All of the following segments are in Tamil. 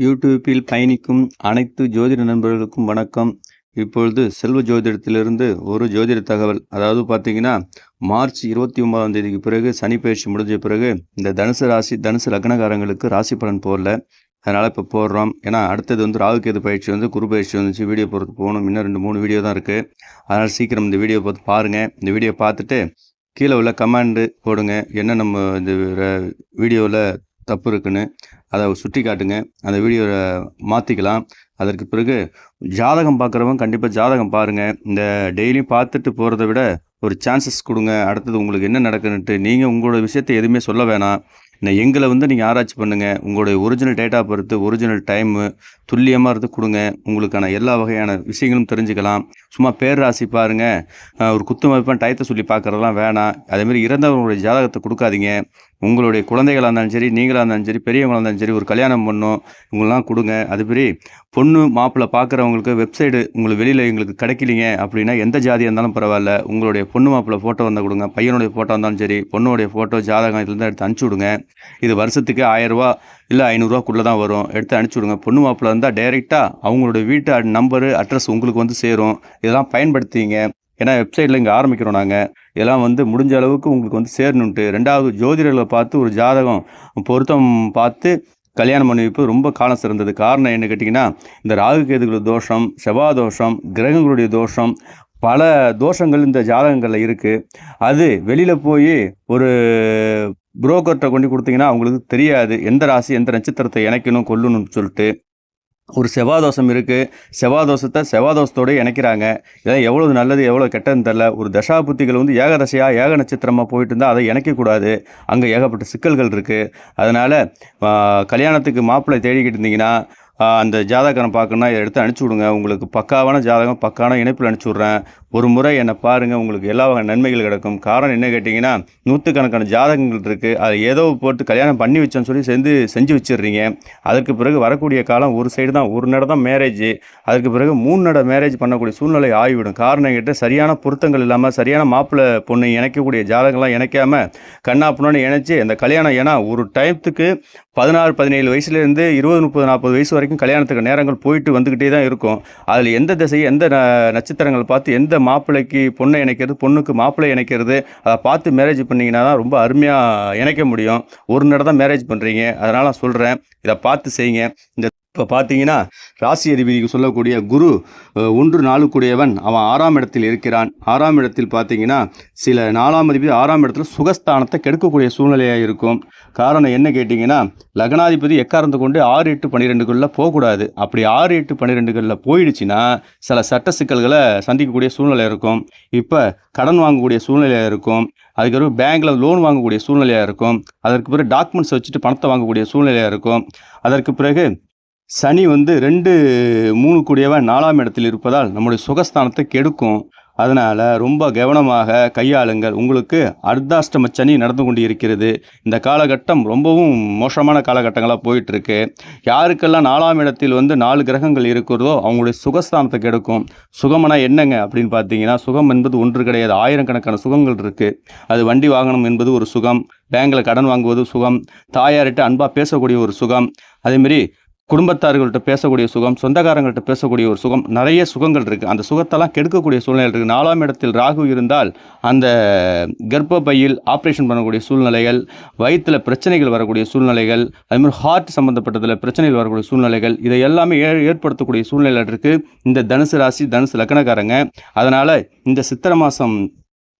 யூடியூப்பில் பயணிக்கும் அனைத்து ஜோதிட நண்பர்களுக்கும் வணக்கம். இப்பொழுது செல்வ ஜோதிடத்திலிருந்து ஒரு ஜோதிட தகவல். அதாவது பார்த்தீங்கன்னா மார்ச் இருபத்தி ஒன்பதாம் தேதிக்கு பிறகு சனி பயிற்சி முடிஞ்ச பிறகு இந்த தனுசு ராசி தனுசு லக்னகாரங்களுக்கு ராசி பலன் போடல. அதனால் இப்போ போடுறோம். ஏன்னா அடுத்தது வந்து ராகுகேது பயிற்சி வந்து குரு பயிற்சி வந்துச்சு. வீடியோ போகிறதுக்கு போகணும். இன்னும் ரெண்டு மூணு வீடியோ தான் இருக்குது அதனால் சீக்கிரம் இந்த வீடியோ பார்த்து பாருங்கள் இந்த வீடியோ பார்த்துட்டு கீழே உள்ள கமெண்டு போடுங்க. என்ன நம்ம இந்த வீடியோவில் தப்பு இருக்குன்னு. அதை சுட்டி காட்டுங்க. அந்த வீடியோவை மாற்றிக்கலாம் அதற்கு பிறகு ஜாதகம் பார்க்குறவங்க கண்டிப்பாக ஜாதகம் பாருங்கள் இந்த டெய்லியும் பார்த்துட்டு போகிறத விட ஒரு சான்சஸ் கொடுங்க. அடுத்தது உங்களுக்கு என்ன நடக்குதுன்ட்டு நீங்கள் உங்களோட விஷயத்தை எதுவுமே சொல்ல வேணாம். நான் எங்களை வந்து நீங்கள் ஆராய்ச்சி பண்ணுங்கள் உங்களுடைய ஒரிஜினல் டேட்டா பொறுத்து ஒரிஜினல் டைமு துல்லியமாக இருந்து கொடுங்க. உங்களுக்கான எல்லா வகையான விஷயங்களும் தெரிஞ்சுக்கலாம். சும்மா பேர் ராசி பாருங்கள் ஒரு குத்து மதிப்பான டயத்தை சொல்லி பார்க்குறதெல்லாம் வேணாம். அதேமாதிரி இறந்தவங்களுடைய ஜாதகத்தை கொடுக்காதீங்க. உங்களுடைய குழந்தைகளாக இருந்தாலும் சரி நீங்களாக இருந்தாலும் சரி பெரியவங்களாக இருந்தாலும் சரி ஒரு கல்யாணம் பண்ணும் இவங்களாம் கொடுங்க. அதுபடி பொண்ணு மாப்பிள்ளை பார்க்குறவங்களுக்கு வெப்சைடு உங்களுக்கு வெளியில் எங்களுக்கு கிடைக்கலிங்க அப்படின்னா எந்த ஜாதியாக இருந்தாலும் பரவாயில்ல. உங்களுடைய பொண்ணு மாப்பிள்ளை ஃபோட்டோ வந்தால் கொடுங்க. பையனுடைய ஃபோட்டோ இருந்தாலும் சரி பொண்ணுடைய ஃபோட்டோ ஜாதகம் இதுலேருந்து எடுத்து அனுப்பிச்சி விடுங்க. இது வருஷத்துக்கு ஆயரூவா இல்லை ஐநூறுரூவாக்குள்ளே தான் வரும். எடுத்து அனுப்பிச்சி விடுங்க பொண்ணு மாப்பிள்ளை இருந்தால் டைரெக்டாக அவங்களோட வீட்டு நம்பரு அட்ரஸ் உங்களுக்கு வந்து சேரும். இதெல்லாம் பயன்படுத்திங்க. ஏன்னா வெப்சைட்டில் இங்கே ஆரம்பிக்கிறோம் நாங்கள் இதெல்லாம் வந்து முடிஞ்ச அளவுக்கு உங்களுக்கு வந்து சேரணுன்ட்டு ரெண்டாவது ஜோதிடர்களை பார்த்து ஒரு ஜாதகம் பொருத்தம் பார்த்து கல்யாணம் பண்ணி வைப்பு ரொம்ப காலம் சிறந்தது. காரணம் என்ன கேட்டிங்கன்னா இந்த ராகு கேதுகளோட தோஷம் செவ்வாய் தோஷம் கிரகங்களுடைய தோஷம் பல தோஷங்கள் இந்த ஜாதகங்களில் இருக்குது அது வெளியில் போய் ஒரு புரோக்கர்கிட்ட கொண்டு கொடுத்தீங்கன்னா அவங்களுக்கு தெரியாது. எந்த ராசி எந்த நட்சத்திரத்தை இணைக்கணும் கொல்லணும்னு சொல்லிட்டு. ஒரு செவ்வாதோஷம் இருக்குது செவ்வாதோஷத்தை செவ்வாதோஷத்தோடு இணைக்கிறாங்க. இதெல்லாம் எவ்வளோ நல்லது எவ்வளோ கெட்டதுன்னு தெரில ஒரு தசாபுத்திகள் வந்து ஏகதசையாக ஏக நட்சத்திரமாக போயிட்டு இருந்தால் அதை இணைக்கக்கூடாது. அங்கே ஏகப்பட்ட சிக்கல்கள் இருக்குது அதனால் கல்யாணத்துக்கு மாப்பிள்ளை தேடிக்கிட்டு இருந்தீங்கன்னா அந்த ஜாதகரம் பார்க்கணுன்னா எடுத்து அனுப்பிச்சி விடுங்க. உங்களுக்கு பக்காவான ஜாதகம் பக்கான இணைப்பில் அனுப்பிச்சி விட்றேன். ஒரு முறை என்னை பாருங்கள் உங்களுக்கு எல்லா வகை நன்மைகள் கிடக்கும். காரணம் என்ன கேட்டிங்கன்னா நூற்றுக்கணக்கான ஜாதகங்கள் இருக்குது அதை ஏதோ போட்டு கல்யாணம் பண்ணி வச்சோன்னு சொல்லி சேர்ந்து செஞ்சு வச்சிடுறீங்க. அதற்கு பிறகு வரக்கூடிய காலம் ஒரு சைடு தான் ஒரு நட தான் மேரேஜ் அதுக்கு பிறகு மூணு நட மேரேஜ் பண்ணக்கூடிய சூழ்நிலை ஆகிவிடும். காரணம் கேட்டால் சரியான பொருத்தங்கள் இல்லாமல் சரியான மாப்பிள்ளை பொண்ணு இணைக்கக்கூடிய ஜாதகம்லாம் இணைக்காமல் கண்ணா பொண்ணு இணைச்சி அந்த கல்யாணம் ஏன்னா ஒரு டைத்துக்கு பதினாறு பதினேழு வயசுலேருந்து இருபது முப்பது நாற்பது வயசு வரைக்கும் கல்யாணத்துக்கு நேரங்கள் போயிட்டு வந்துக்கிட்டே தான் இருக்கும். அதில் எந்த திசையை எந்த நட்சத்திரங்கள் பார்த்து எந்த மாப்பிள்ளைக்கு பொண்ணை இணைக்கிறது பொண்ணுக்கு மாப்பிள்ளை இணைக்கிறது அதை பார்த்து மேரேஜ் பண்ணிங்கன்னா தான் ரொம்ப அருமையாக இணைக்க முடியும். ஒரு நட தான் மேரேஜ் பண்ணுறீங்க அதனால் நான் சொல்கிறேன் இதை பார்த்து செய்யுங்க. இந்த இப்போ பார்த்தீங்கன்னா ராசி அதிபதிக்கு சொல்லக்கூடிய குரு ஒன்று நாளுக்குடையவன். அவன் ஆறாம் இடத்தில் இருக்கிறான். ஆறாம் இடத்தில் பார்த்தீங்கன்னா சில நாலாம் அதிபதி ஆறாம் இடத்துல சுகஸ்தானத்தை கெடுக்கக்கூடிய சூழ்நிலையாக இருக்கும். காரணம் என்ன கேட்டிங்கன்னா லக்னாதிபதி எக்காரந்து கொண்டு ஆறு எட்டு பன்னிரெண்டுகளில் போகக்கூடாது. அப்படி ஆறு எட்டு பன்னிரெண்டுகளில் போயிடுச்சுன்னா சில சட்ட சிக்கல்களை சந்திக்கக்கூடிய சூழ்நிலை இருக்கும். இப்போ கடன் வாங்கக்கூடிய சூழ்நிலையாக இருக்கும். அதுக்கப்புறம் பேங்க்கில் லோன் வாங்கக்கூடிய சூழ்நிலையாக இருக்கும். அதற்கு பிறகு டாக்குமெண்ட்ஸ் வச்சுட்டு பணத்தை வாங்கக்கூடிய சூழ்நிலையாக இருக்கும். அதற்கு பிறகு சனி வந்து ரெண்டு மூணு கூடியவன் நாலாம் இடத்தில் இருப்பதால் நம்முடைய சுகஸ்தானத்தை கெடுக்கும். அதனால் ரொம்ப கவனமாக கையாளுங்கள். உங்களுக்கு அர்த்தாஷ்டம சனி நடந்து கொண்டு இருக்கிறது இந்த காலகட்டம் ரொம்பவும் மோசமான காலகட்டங்களாக போயிட்டுருக்கு. யாருக்கெல்லாம் நாலாம் இடத்தில் வந்து நாலு கிரகங்கள் இருக்கிறதோ அவங்களுடைய சுகஸ்தானத்தை கெடுக்கும். சுகமனா என்னங்க அப்படின்னு பார்த்தீங்கன்னா சுகம் என்பது ஒன்று கிடையாது. ஆயிரக்கணக்கான சுகங்கள் இருக்குது அது வண்டி வாகனம் என்பது ஒரு சுகம். பேங்கில் கடன் வாங்குவது சுகம். தாயார்கிட்ட அன்பாக பேசக்கூடிய ஒரு சுகம். அதேமாரி குடும்பத்தார்கள்ட்ட பேசக்கூடிய சுகம் சொந்தக்காரங்கள்ட்ட பேசக்கூடிய ஒரு சுகம் நிறைய சுகங்கள் இருக்குது அந்த சுகத்தெல்லாம் கெடுக்கக்கூடிய சூழ்நிலை இருக்குது நாலாம் இடத்தில் ராகு இருந்தால் அந்த கர்ப்பப்பையில் ஆப்ரேஷன் பண்ணக்கூடிய சூழ்நிலைகள் வயிற்றில் பிரச்சனைகள் வரக்கூடிய சூழ்நிலைகள் அதுமாதிரி ஹார்ட் சம்மந்தப்பட்டதில் பிரச்சனைகள் வரக்கூடிய சூழ்நிலைகள் இதை எல்லாமே ஏ ஏற்படுத்தக்கூடிய சூழ்நிலை இருக்குது இந்த தனுசு ராசி தனுசு லக்கணக்காரங்க. அதனால் இந்த சித்திரை மாதம்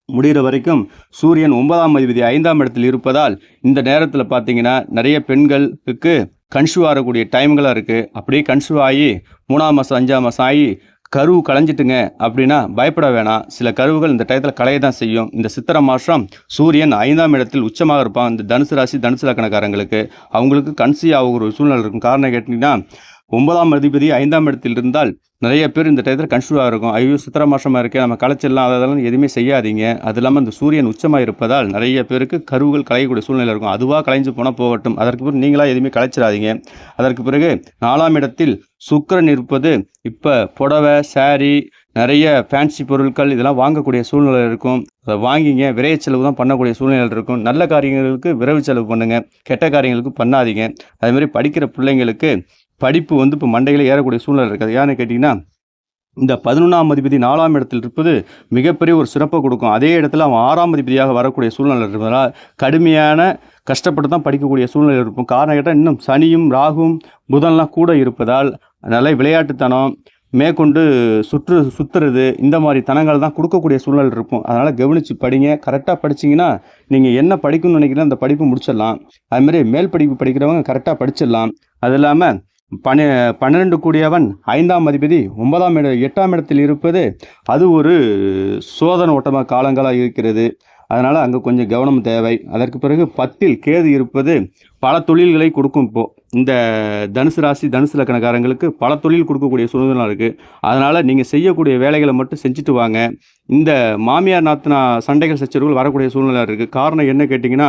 முடிகிற வரைக்கும் சூரியன் ஒன்பதாம் அதிபதி ஐந்தாம் இடத்தில் இருப்பதால் இந்த நேரத்தில் பார்த்தீங்கன்னா நிறைய பெண்களுக்கு கன்சியூவ் ஆகக்கூடிய டைம்களாக இருக்குது அப்படியே கன்சியூவ் ஆகி மூணாம் மாதம் அஞ்சாம் மாதம் ஆகி கருவு களைஞ்சிட்டுங்க அப்படின்னா பயப்பட வேணாம். சில கருவுகள் இந்த டயத்தில் களைய தான் செய்யும். இந்த சித்திரை மாதம் சூரியன் ஐந்தாம் இடத்தில் உச்சமாக இருப்பான். இந்த தனுசு ராசி தனுசு லக்கணக்காரங்களுக்கு அவங்களுக்கு கன்சி ஆகும் ஒரு சூழ்நிலை இருக்கும். காரணம் கேட்டிங்கன்னா ஒன்பதாம் அதிபதி ஐந்தாம் இடத்தில் இருந்தால் நிறைய பேர் இந்த டயத்தில் கன்சியூவாக இருக்கும். ஐயோ சித்திர மாசமாக இருக்கே நம்ம களைச்சிடலாம் அதெல்லாம் எதுவுமே செய்யாதீங்க. அது இல்லாமல் இந்த சூரியன் உச்சமாக இருப்பதால் நிறைய பேருக்கு கருவுகள் களையக்கூடிய சூழ்நிலை இருக்கும். அதுவாக களைஞ்சு போனால் போகட்டும். அதற்கு பிறகு நீங்களாக எதுவுமே களைச்சிடாதீங்க அதற்கு பிறகு நாலாம் இடத்தில் சுக்கரன் இருப்பது இப்போ புடவை சாரி நிறைய ஃபேன்சி பொருட்கள் இதெல்லாம் வாங்கக்கூடிய சூழ்நிலை இருக்கும். அதை வாங்கிங்க. விரைவு செலவு தான் பண்ணக்கூடிய சூழ்நிலை இருக்கும். நல்ல காரியங்களுக்கு விரைவு செலவு பண்ணுங்கள் கெட்ட காரியங்களுக்கு பண்ணாதீங்க. அதேமாதிரி படிக்கிற பிள்ளைங்களுக்கு படிப்பு வந்து இப்போ மண்டையில் ஏறக்கூடிய சூழ்நிலை இருக்காது. ஏன்னு கேட்டிங்கன்னா இந்த பதினொன்றாம் அதிபதி நாலாம் இடத்தில் இருப்பது மிகப்பெரிய ஒரு சிறப்பை கொடுக்கும். அதே இடத்துல அவன் ஆறாம் அதிபதியாக வரக்கூடிய சூழ்நிலை இருப்பதால் கடுமையான கஷ்டப்பட்டு தான் படிக்கக்கூடிய சூழ்நிலை இருக்கும். காரணம் கேட்டால் இன்னும் சனியும் ராகும் புதன்லாம் கூட இருப்பதால் அதனால் விளையாட்டுத்தனம் மேற்கொண்டு சுற்று சுற்றுறது இந்த மாதிரி தனங்கள் தான் கொடுக்கக்கூடிய சூழ்நிலை இருக்கும். அதனால் கவனித்து படிங்க. கரெக்டாக படிச்சீங்கன்னா நீங்கள் என்ன படிக்கணும்னு நினைக்கிறீங்களோ அந்த படிப்பு முடிச்சிடலாம். அதுமாதிரி மேல் படிப்பு படிக்கிறவங்க கரெக்டாக படிச்சிடலாம். அது இல்லாமல் பனி பன்னிரெண்டு கூடியவன் ஐந்தாம் அதிபதி ஒன்பதாம் இட எட்டாம் இடத்தில் இருப்பது அது ஒரு சோதனை ஓட்டமாக காலங்களாக இருக்கிறது. அதனால் அங்கே கொஞ்சம் கவனம் தேவை. அதற்கு பிறகு பத்தில் கேது இருப்பது பல தொழில்களை கொடுக்கும் இப்போது இந்த தனுசு ராசி தனுசு லக்கணக்காரங்களுக்கு பல தொழில் கொடுக்கக்கூடிய சூழ்நிலை இருக்குது அதனால் நீங்கள் செய்யக்கூடிய வேலைகளை மட்டும் செஞ்சுட்டு வாங்க. இந்த மாமியார் நாத்தனா சண்டைகள் சச்சரவுகள் வரக்கூடிய சூழ்நிலை இருக்குது காரணம் என்ன கேட்டிங்கன்னா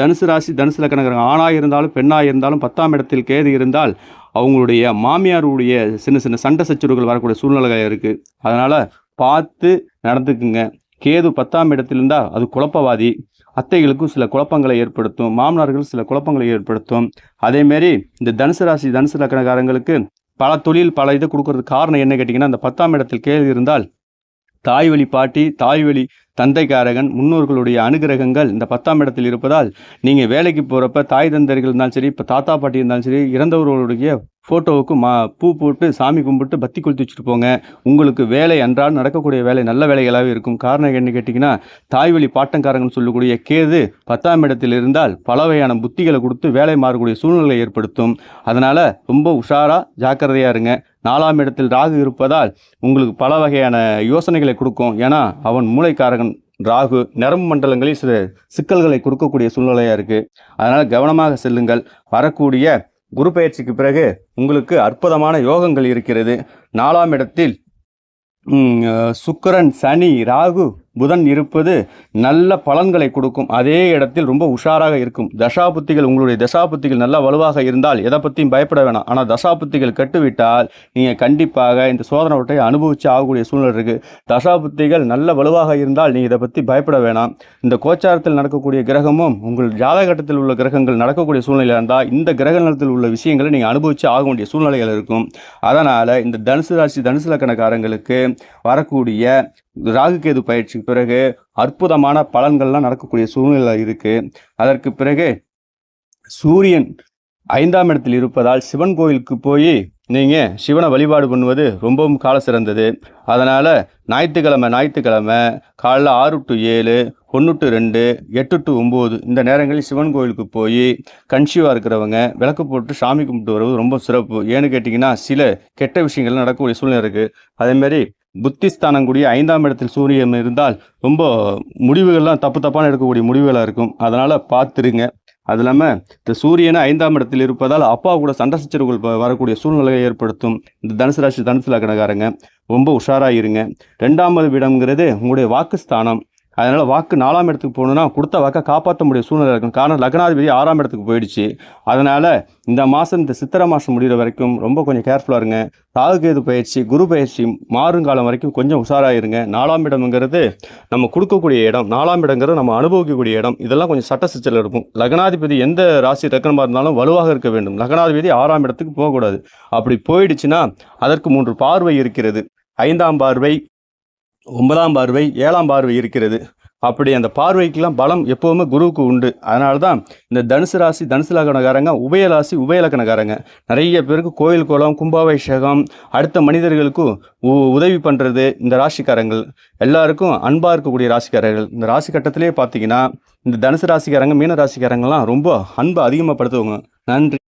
தனுசு ராசி தனுசு லக்கணக்காரங்க ஆணாக இருந்தாலும் பெண்ணாக இருந்தாலும் பத்தாம் இடத்தில் கேது இருந்தால் அவங்களுடைய மாமியாருடைய சின்ன சின்ன சண்டை சச்சரவுகள் வரக்கூடிய சூழ்நிலைகள் இருக்குது அதனால் பார்த்து நடந்துக்குங்க. கேது பத்தாம் இடத்தில் இருந்தால் அது குழப்பவாதி. அத்தைகளுக்கும் சில குழப்பங்களை ஏற்படுத்தும். மாமனார்கள் சில குழப்பங்களை ஏற்படுத்தும். அதேமாரி இந்த தனுசு ராசி தனுசு லக்கணக்காரங்களுக்கு பல தொழில் பல இது கொடுக்கறதுக்கு காரணம் என்ன கேட்டிங்கன்னா அந்த பத்தாம் இடத்தில் கேது இருந்தால் தாய் வழி பாட்டி தாய் வழி தந்தைக்காரகன் முன்னோர்களுடைய அனுகிரகங்கள் இந்த பத்தாம் இடத்தில் இருப்பதால் நீங்கள் வேலைக்கு போகிறப்ப தாய் தந்தைகள் இருந்தாலும் சரி இப்போ தாத்தா பாட்டி இருந்தாலும் சரி இறந்தவர்களுடைய ஃபோட்டோவுக்கு மா பூ போட்டு சாமி கும்பிட்டு பத்தி கொளுத்து வச்சுட்டு போங்க. உங்களுக்கு வேலை அன்றாடம் நடக்கக்கூடிய வேலை நல்ல வேலைகளாகவே இருக்கும். காரணம் என்ன கேட்டிங்கன்னா தாய் வழி பாட்டங்காரங்கன்னு சொல்லக்கூடிய கேது பத்தாம் இடத்தில் இருந்தால் பல வகையான புத்திகளை கொடுத்து வேலை மாறக்கூடிய சூழ்நிலை ஏற்படுத்தும். அதனால் ரொம்ப உஷாராக ஜாக்கிரதையாக இருங்க. நாலாம் இடத்தில் ராகு இருப்பதால் உங்களுக்கு பல வகையான யோசனைகளை கொடுக்கும். ஏன்னா அவன் மூளைக்காரகன் ராகு. நரம்பு மண்டலங்களில் சில சிக்கல்களை கொடுக்கக்கூடிய சூழ்நிலையாக இருக்குது அதனால் கவனமாக செல்லுங்கள். வரக்கூடிய குரு பயிற்சிக்கு பிறகு உங்களுக்கு அற்புதமான யோகங்கள் இருக்கிறது. நாலாம் இடத்தில் சுக்கரன் சுக்கிரன் சனி ராகு புதன் இருப்பது நல்ல பலன்களை கொடுக்கும். அதே இடத்தில் ரொம்ப உஷாராக இருக்கும். தசாபுத்திகள் உங்களுடைய தசாபுத்திகள் நல்லா வலுவாக இருந்தால் எதை பற்றியும் பயப்பட வேணாம். ஆனால் தசாபுத்திகள் கட்டுவிட்டால் நீங்கள் கண்டிப்பாக இந்த சோதனை ஓட்டை அனுபவித்து ஆகக்கூடிய சூழ்நிலை இருக்குது தசாபுத்திகள் நல்ல வலுவாக இருந்தால் நீங்கள் இதை பற்றி பயப்பட வேணாம். இந்த கோச்சாரத்தில் நடக்கக்கூடிய கிரகமும் உங்கள் ஜாதகட்டத்தில் உள்ள கிரகங்கள் நடக்கக்கூடிய சூழ்நிலை இருந்தால் இந்த கிரக நிலத்தில் உள்ள விஷயங்களை நீங்கள் அனுபவித்து ஆக வேண்டிய சூழ்நிலைகள் இருக்கும். அதனால் இந்த தனுசு ராசி தனுசு லக்கணக்காரங்களுக்கு வரக்கூடிய ராகுகேது பயிற்சி பயிற்சிக்கு பிறகு அற்புதமான பலன்கள்லாம் நடக்கக்கூடிய சூழ்நிலை இருக்குது அதற்கு பிறகு சூரியன் ஐந்தாம் இடத்தில் இருப்பதால் சிவன் கோயிலுக்கு போய் நீங்கள் சிவனை வழிபாடு பண்ணுவது ரொம்பவும் கால சிறந்தது. அதனால் ஞாயிற்றுக்கிழமை ஞாயிற்றுக்கிழமை காலைல ஆறு டு ஏழு ஒன்று டு ரெண்டு எட்டு டு ஒம்பது இந்த நேரங்களில் சிவன் கோயிலுக்கு போய் கன்சியூவாக இருக்கிறவங்க விளக்கு போட்டு சாமி கும்பிட்டு வருவது ரொம்ப சிறப்பு. ஏன்னு கேட்டிங்கன்னா சில கெட்ட விஷயங்கள் நடக்கக்கூடிய சூழ்நிலை இருக்குது அதேமாரி புத்திஸ்தானம் கூடிய ஐந்தாம் இடத்தில் சூரியன் இருந்தால் ரொம்ப முடிவுகள்லாம் தப்பு தப்பான எடுக்கக்கூடிய முடிவுகளாக இருக்கும். அதனால் பார்த்துருங்க. அது இல்லாமல் இந்த சூரியனை ஐந்தாம் இடத்தில் இருப்பதால் அப்பா கூட சண்டை சச்சரவுகள் வரக்கூடிய சூழ்நிலையை ஏற்படுத்தும். இந்த தனுசு ராசி தனுசு லக்கணக்காரங்க ரொம்ப உஷாராக இருங்க ரெண்டாவது இடம்ங்கிறது உங்களுடைய வாக்குஸ்தானம். அதனால் வாக்கு நாலாம் இடத்துக்கு போகணுன்னா கொடுத்த வாக்கை காப்பாற்ற முடிய சூழ்நிலை இருக்கும் காரணம் லக்னாதிபதி ஆறாம் இடத்துக்கு போயிடுச்சு. அதனால் இந்த மாதம் இந்த சித்திரை மாதம் முடிகிற வரைக்கும் ரொம்ப கொஞ்சம் கேர்ஃபுல்லாக இருங்க. ராகுகேது பயிற்சி குரு பயிற்சி மாறுங்காலம் வரைக்கும் கொஞ்சம் உஷாராக இருங்க. நாலாம் இடம்ங்கிறது நம்ம கொடுக்கக்கூடிய இடம். நாலாம் இடங்கிறது நம்ம அனுபவிக்கக்கூடிய இடம். இதெல்லாம் கொஞ்சம் சட்ட சிச்சல் இருக்கும். லக்னாதிபதி எந்த ராசி லக்னமாக இருந்தாலும் வலுவாக இருக்க வேண்டும். லக்னாதிபதி ஆறாம் இடத்துக்கு போகக்கூடாது. அப்படி போயிடுச்சுன்னா அதற்கு மூன்று பார்வை இருக்கிறது. ஐந்தாம் பார்வை ஒன்பதாம் பார்வை ஏழாம் பார்வை இருக்கிறது. அப்படி அந்த பார்வைக்கெல்லாம் பலம் எப்போவுமே குருவுக்கு உண்டு. அதனால தான் இந்த தனுசு ராசி தனுசு லக்கணக்காரங்க உபய ராசி உபய லக்கணக்காரங்க நிறைய பேருக்கு கோயில் குளம் கும்பாபிஷேகம் அடுத்த மனிதர்களுக்கு உ- உதவி பண்ணுறது இந்த ராசிக்காரங்கள். எல்லாருக்கும் அன்பாக இருக்கக்கூடிய ராசிக்காரர்கள். இந்த ராசி கட்டத்திலே பார்த்தீங்கன்னா இந்த தனுசு ராசிக்காரங்க மீன ராசிக்காரங்கெல்லாம் ரொம்ப அன்பை அதிகமாக படுத்துவாங்க நன்றி.